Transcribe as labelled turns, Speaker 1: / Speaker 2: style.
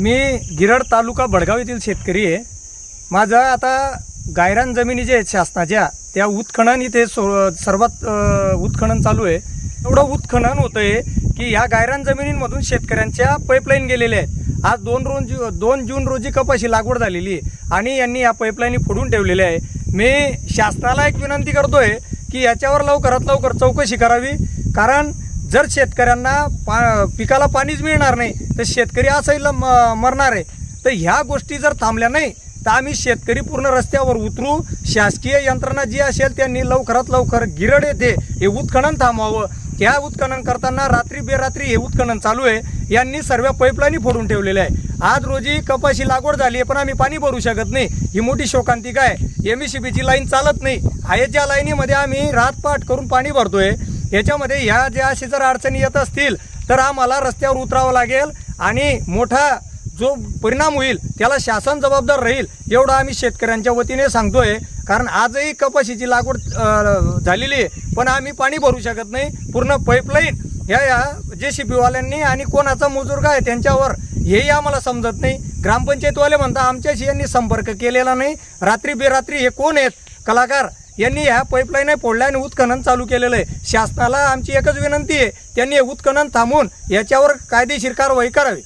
Speaker 1: मी गिरड तालुका बडगाव येथील शेतकरी आहे. माझं आता गायरान जमिनी जे आहेत शासनाच्या त्या उत्खनन इथे सो सर्वात उत्खनन चालू आहे. एवढं उत्खनन होतं आहे की ह्या गायरान जमिनींमधून शेतकऱ्यांच्या पाईपलाईन गेलेल्या आहेत. आज दोन रोज दोन जून रोजी कपाशी लागवड झालेली आहे आणि यांनी या पाईपलाईनी फोडून ठेवलेल्या आहे. मी शासनाला एक विनंती करतोय की याच्यावर लवकरात लवकर चौकशी करावी कारण जर शेतकऱ्यांना पा पिकाला पाणीच मिळणार नाही तर शेतकरी असंही ल- म- मरणार आहे. तर ह्या गोष्टी जर थांबल्या नाही तर आम्ही शेतकरी पूर्ण रस्त्यावर उतरू शासकीय यंत्रणा जी असेल त्यांनी लवकरात लवकर गिरड येथे हे उत्खनन थांबवावं. त्या उत्खनन करताना रात्री बेरात्री हे उत्खनन चालू आहे. यांनी सर्व पाईपलाईनी फोडून ठेवलेल्या आहे. आज रोजी कपाशी लागवड झाली आहे पण आम्ही पाणी भरू शकत नाही. ही मोठी शोकांतिका आहे. एम सी बीची लाईन चालत नाही. आहे ज्या लाईनीमध्ये आम्ही रातपाट करून पाणी भरतोय याच्यामध्ये ह्या ज्या अशी जर अडचणी येत असतील तर आम्हाला रस्त्यावर उतरावं लागेल आणि मोठा जो परिणाम होईल त्याला शासन जबाबदार राहील एवढं आम्ही शेतकऱ्यांच्या वतीने सांगतोय. कारण आजही कपाशीची लागवड झालेली आहे पण आम्ही पाणी भरू शकत नाही. पूर्ण पाईपलाईन ह्या या जे सी वाल्यांनी आणि कोणाचा मुजुर्ग आहे त्यांच्यावर हेही आम्हाला समजत नाही. ग्रामपंचायतवाले म्हणता आमच्याशी यांनी संपर्क केलेला नाही. रात्री बेरात्री हे कोण आहेत? कलाकार. यांनी ह्या पाईपलाईन फोडल्या आणि उत्खनन चालू केलेलं आहे. शासनाला आमची एकच विनंती आहे त्यांनी उत्खनन थांबवून याच्यावर कायदेशीर कारवाई करावी.